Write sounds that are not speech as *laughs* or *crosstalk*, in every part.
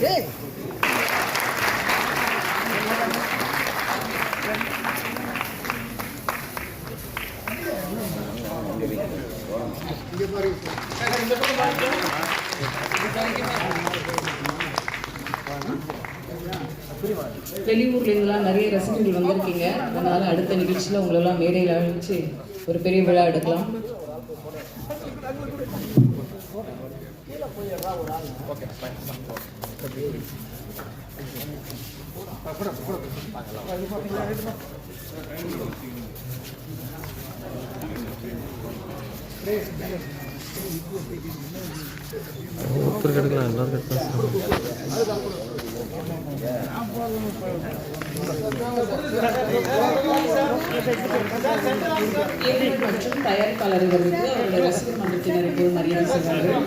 டேய் நிறைய ரசிகர்கள் வந்திருக்கீங்க. அதனால அடுத்த நிகழ்ச்சியில் உங்களெல்லாம் மேடையில் அழைச்சி ஒரு பெரிய விழா எடுக்கலாம். ஒருத்தர் எடுக்கலாம் எல்லாரும் எடுக்கலாம் மற்றும் தயாரிப்பாளர்களுக்கு அவருடைய ரசிகர் மன்றத்தினருக்கு மரியாதை செய்வார்கள்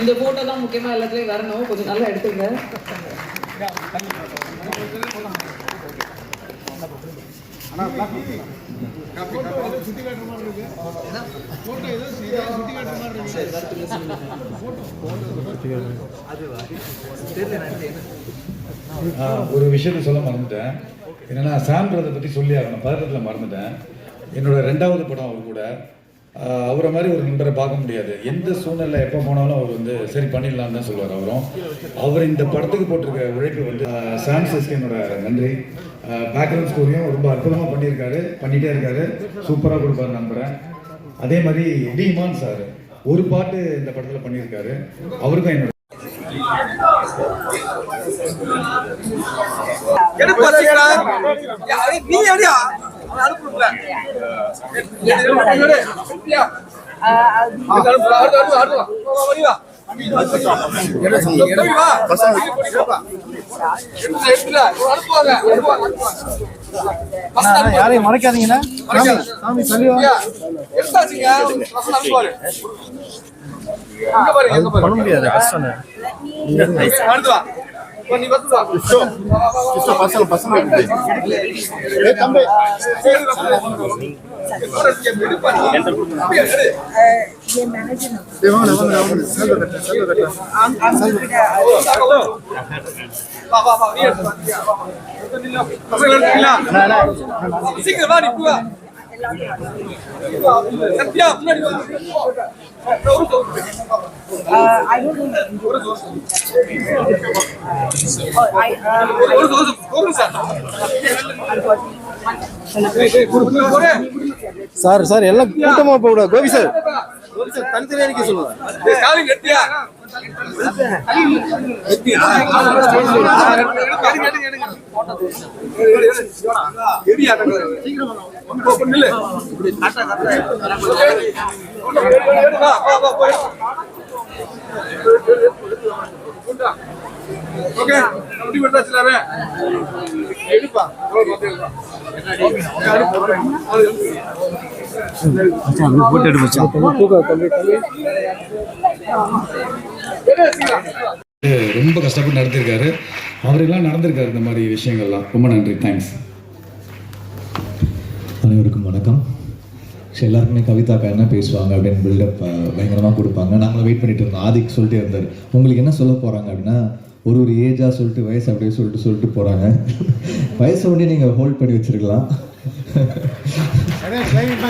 இந்த போட்டோ தான் முக்கியமா எல்லாத்துலயும் வரணும் கொஞ்சம் நல்லா எடுத்துங்க ஒரு விஷயத்த சொல்ல மறந்துட்டேன். என்னன்னா சாம்ன்றதை பற்றி சொல்லி ஆகணும். பதட்டத்தில் மறந்துட்டேன். என்னோட ரெண்டாவது படம் அவர் கூட. அவரை மாதிரி ஒரு நண்பரை பார்க்க முடியாது. எந்த சூழ்நிலை எப்போ போனாலும் அவர் வந்து சரி பண்ணிடலாம் தான் சொல்லுவார் அவரும். அவர் இந்த படத்துக்கு போட்டிருக்க உழைப்பு வந்து ஆ, என்னோட நன்றி. பேக்ரவுண்ட் ஸ்கோரையும் ரொம்ப அற்புதமாக பண்ணியிருக்காரு. பண்ணிகிட்டே இருக்காரு. சூப்பராக கொடுப்பாரு நம்புகிறேன் அதே மாதிரி டி இமான் சார் ஒரு பாட்டு இந்த படத்தில் பண்ணியிருக்காரு. அவருக்கும் என்னோட நீ எப்படியா யாரையும் மறைக்காதீங்கண்ணா சாமி சொல்லி பண்ண முடியாது கஷ்டம் வா பசங்க பசங்க. பசங்க எடுத்துக்கலாம் சீக்கிரம் வா நீ சார் சார் சார் எல்லாம் கூட்டமா போக கோபி சார். கோபி சார் தனித்தனியா நிக்க சொல்லுங்க. ஓகே அப்படி விட்டாச்சுலாவே எடுப்பா ரொம்ப கஷ்டப்பட்டு நடத்திருக்காரு. அவரெல்லாம் நடந்திருக்காரு இந்த மாதிரி விஷயங்கள்லாம். ரொம்ப நன்றி. தேங்க்ஸ் அனைவருக்கும் வணக்கம். ஸோ எல்லாருக்குமே கவிதாக்கா என்ன பேசுவாங்க அப்படின்னு பில்டப் பயங்கரமாக கொடுப்பாங்க. நாங்களும் வெயிட் பண்ணிட்டு இருந்தோம். ஆதிக் சொல்லிட்டே இருந்தார். உங்களுக்கு என்ன சொல்ல போகிறாங்க அப்படின்னா ஒரு ஒரு ஏஜாக சொல்லிட்டு வயசு அப்படியே சொல்லிட்டு சொல்லிட்டு போகிறாங்க *laughs* வயசை ஒன்றே நீங்கள் ஹோல்ட் பண்ணி வச்சிருக்கலாம்.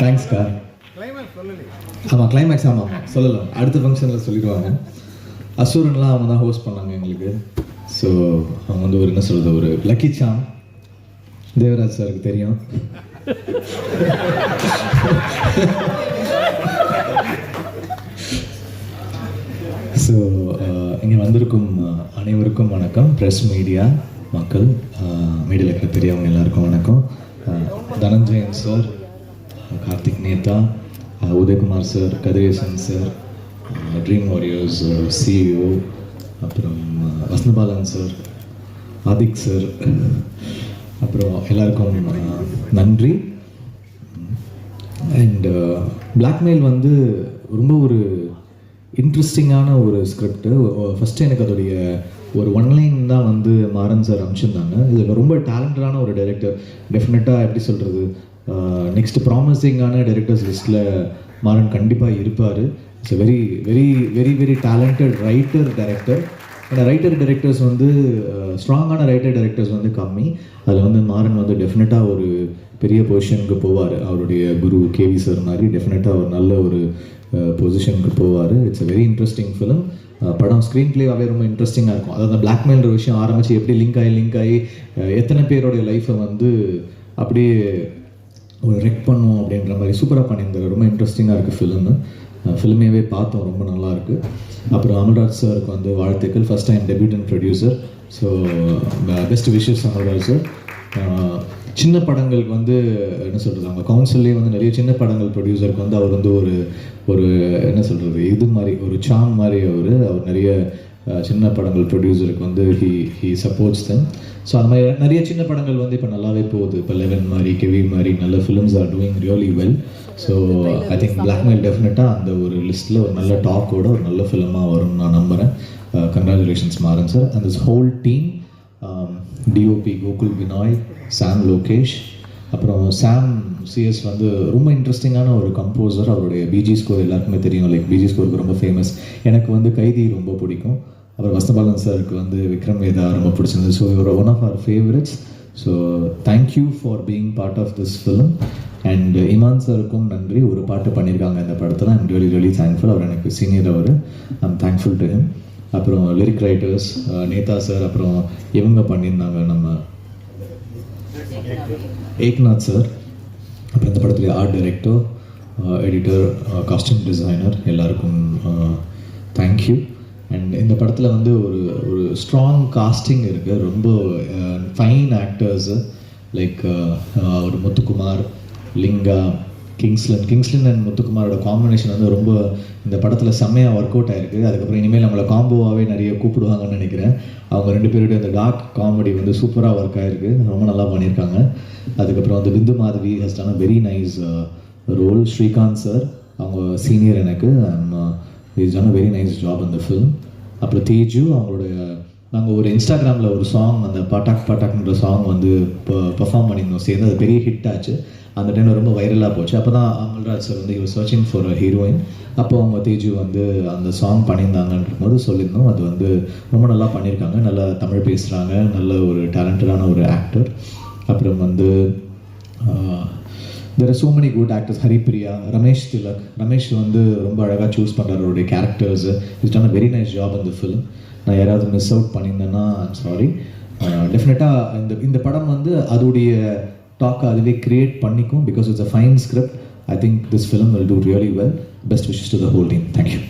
தேங்க்ஸ்க்கா ஆமாம் கிளைமேக்ஸ் ஆமாம் சொல்லலாம் அடுத்த ஃபங்க்ஷனில் சொல்லிடுவாங்க. அசூரன்லாம் அவங்க தான் ஹோஸ்ட் பண்ணாங்க எங்களுக்கு. ஸோ அவங்க வந்து ஒரு என்ன சொல்கிறது ஒரு லக்கி சாம் தேவராஜ் சாருக்கு தெரியும். ஸோ uh, இங்கே வந்திருக்கும் uh, அனைவருக்கும் வணக்கம். ப்ரெஸ் மீடியா மக்கள் uh, மீடியாவில் இருக்கிற பெரியவங்க எல்லாருக்கும் வணக்கம். Dhananjayan sir Karthik Netha Uh, Udhayakumar sir Kathiresan sir Dream Warriors CEO அப்புறம் uh, Vasanthabalan sir Adhik sir அப்புறம் எல்லாருக்கும் uh, நன்றி. அண்ட் பிளாக்மெயில் வந்து ரொம்ப ஒரு இன்ட்ரெஸ்டிங்கான ஒரு ஸ்கிரிப்ட் ஃபஸ்ட்டு எனக்கு அதோடைய ஒரு ஒன்லைன் தான் வந்து மாறன் சார் அனுப்பிச்சிருந்தாங்க. இதில் ரொம்ப டேலண்டடான ஒரு டைரக்டர் டெஃபினட்டாக எப்படி சொல்கிறது நெக்ஸ்ட் ப்ராமிசிங்கான டைரக்டர்ஸ் லிஸ்ட்டில் மாறன் கண்டிப்பாக இருப்பார். It's very very very very talented writer director ஏன்னா ரைட்டர் டைரக்டர்ஸ் வந்து ஸ்ட்ராங்கான ரைட்டர் டைரக்டர்ஸ் வந்து கம்மி. அதில் வந்து மாறன் வந்து டெஃபினட்டாக ஒரு பெரிய பொசிஷனுக்கு போவார். அவருடைய குரு கேவி சார் மாதிரி டெஃபினட்டாக ஒரு நல்ல ஒரு பொசிஷனுக்கு போவார். It's a very interesting film படம் ஸ்க்ரீன் பிளேவாகவே ரொம்ப இன்ட்ரெஸ்டிங்காக இருக்கும். அதாவது பிளாக்மெயில்ற விஷயம் ஆரம்பித்து எப்படி லிங்க் ஆகி லிங்க் ஆகி எத்தனை பேருடைய லைஃப்பை வந்து அப்படியே ஒரு ரெக் பண்ணுவோம் அப்படின்ற மாதிரி சூப்பராக பண்ணியிருந்தாரு. ரொம்ப இன்ட்ரெஸ்டிங்காக இருக்குது ஃபிலிமு ஃபிலிமேவே பார்த்தோம். ரொம்ப நல்லாயிருக்கு அப்புறம் அமல்ராஜ் சாருக்கு வந்து வாழ்த்துக்கள். First time and producer so best wishes Amalraj sir சின்ன படங்களுக்கு வந்து என்ன சொல்கிறது அவங்க கவுன்சில்லே வந்து நிறைய சின்ன படங்கள் ப்ரொடியூசருக்கு வந்து அவர் வந்து ஒரு ஒரு என்ன சொல்கிறது இது மாதிரி ஒரு சாம் மாதிரி அவர். அவர் நிறைய சின்ன படங்கள் ப்ரொடியூசருக்கு வந்து he he supports them so அந்த மாதிரி நிறைய சின்ன படங்கள் வந்து இப்போ நல்லாவே போகுது. இப்போ லெவன் மாதிரி கெவி மாதிரி நல்ல films are doing really well so I think blackmail டெஃபினட்டாக அந்த ஒரு லிஸ்ட்டில் ஒரு நல்ல டாக்கோட ஒரு நல்ல ஃபிலிமாக வரும்னு நான் நம்புகிறேன் congratulations Maran sir and this whole team DOP Gokul Vinay Sam Lokesh அப்புறம் சாம் சிஎஸ் வந்து ரொம்ப இன்ட்ரெஸ்டிங்கான ஒரு கம்போசர் அவருடைய பிஜி ஸ்கோர் எல்லாருக்குமே தெரியும். லைக் பிஜி ஸ்கோருக்கு ரொம்ப ஃபேமஸ் எனக்கு வந்து கைதி ரொம்ப பிடிக்கும். அப்புறம் வசந்தபாலன் சாருக்கு வந்து விக்ரம் வேதா ரொம்ப பிடிச்சிருந்தது. ஸோ இவர் one of our favourites so thank you for being part of this film and Imman சாருக்கும் நன்றி. ஒரு பாட்டு பண்ணியிருக்காங்க இந்த படத்தில். ஐம் ரியலி ரியலி தேங்க்ஃபுல் அவர் எனக்கு சீனியர் அவர். ஐம் தேங்க்ஃபுல் டு ஹிம் அப்புறம் லிரிக் ரைட்டர்ஸ் நேதா சார் அப்புறம் இவங்க பண்ணியிருந்தாங்க நம்ம ஏக்நாத் சார் அப்புறம் இந்த படத்துல art director editor costume designer எல்லாருக்கும் தேங்க்யூ அண்ட் இந்த படத்தில் வந்து ஒரு ஒரு ஸ்ட்ராங் காஸ்டிங் இருக்குது ரொம்ப ஃபைன் ஆக்டர்ஸு லைக் ஒரு முத்துக்குமார் லிங்கா கிங்ஸ்லன் கிங்ஸ்லன் அண்ட் முத்துக்குமாரோட காம்பினேஷன் வந்து ரொம்ப இந்த படத்தில் செம்மையாக ஒர்க் அவுட் ஆயிருக்கு. அதுக்கப்புறம் இனிமேல் நம்மளை காம்போவாகவே நிறைய கூப்பிடுவாங்கன்னு நினைக்கிறேன். அவங்க ரெண்டு பேருடைய அந்த டார்க் காமெடி வந்து சூப்பராக ஒர்க் ஆயிருக்கு. ரொம்ப நல்லா பண்ணியிருக்காங்க. அதுக்கப்புறம் வந்து Bindu Madhavi has done very nice role Srikanth sir அவங்க சீனியர் எனக்கு. Is done very nice job அந்த ஃபிலிம் அப்புறம் தேஜு அவங்களுடைய நாங்கள் ஒரு இன்ஸ்டாகிராமில் ஒரு சாங் அந்த பட்டாக் பட்டாக்ன்ற சாங் வந்து பெர்ஃபார்ம் பண்ணியிருந்தோம். சேர்ந்து அது பெரிய ஹிட் ஆச்சு. அந்த டைமில் ரொம்ப வைரலாக போச்சு. அப்போ தான் அமல்ராஜ் சார் வந்து இவர் சர்ச்சிங் ஃபார் அ ஹீரோயின் அப்போ அவங்க தேஜு வந்து அந்த சாங் பண்ணியிருந்தாங்கன்ற போது சொல்லியிருந்தோம். அது வந்து ரொம்ப நல்லா பண்ணியிருக்காங்க. நல்லா தமிழ் பேசுகிறாங்க நல்ல ஒரு டேலண்டடான ஒரு ஆக்டர் அப்புறம் வந்து there are so many good actors Haripriya Ramesh Thilak. Ramesh வந்து ரொம்ப அழகாக சூஸ் பண்ணுறாரு அவருடைய characters it's a very nice job இந்த ஃபிலிம் நான் யாராவது மிஸ் அவுட் பண்ணியிருந்தேன்னா சாரி டெஃபினட்டாக இந்த இந்த படம் வந்து அதோடைய டாக்கை அதுவே கிரியேட் பண்ணிக்கும் because it's a fine script I think this film will do really well best wishes to the whole team thank you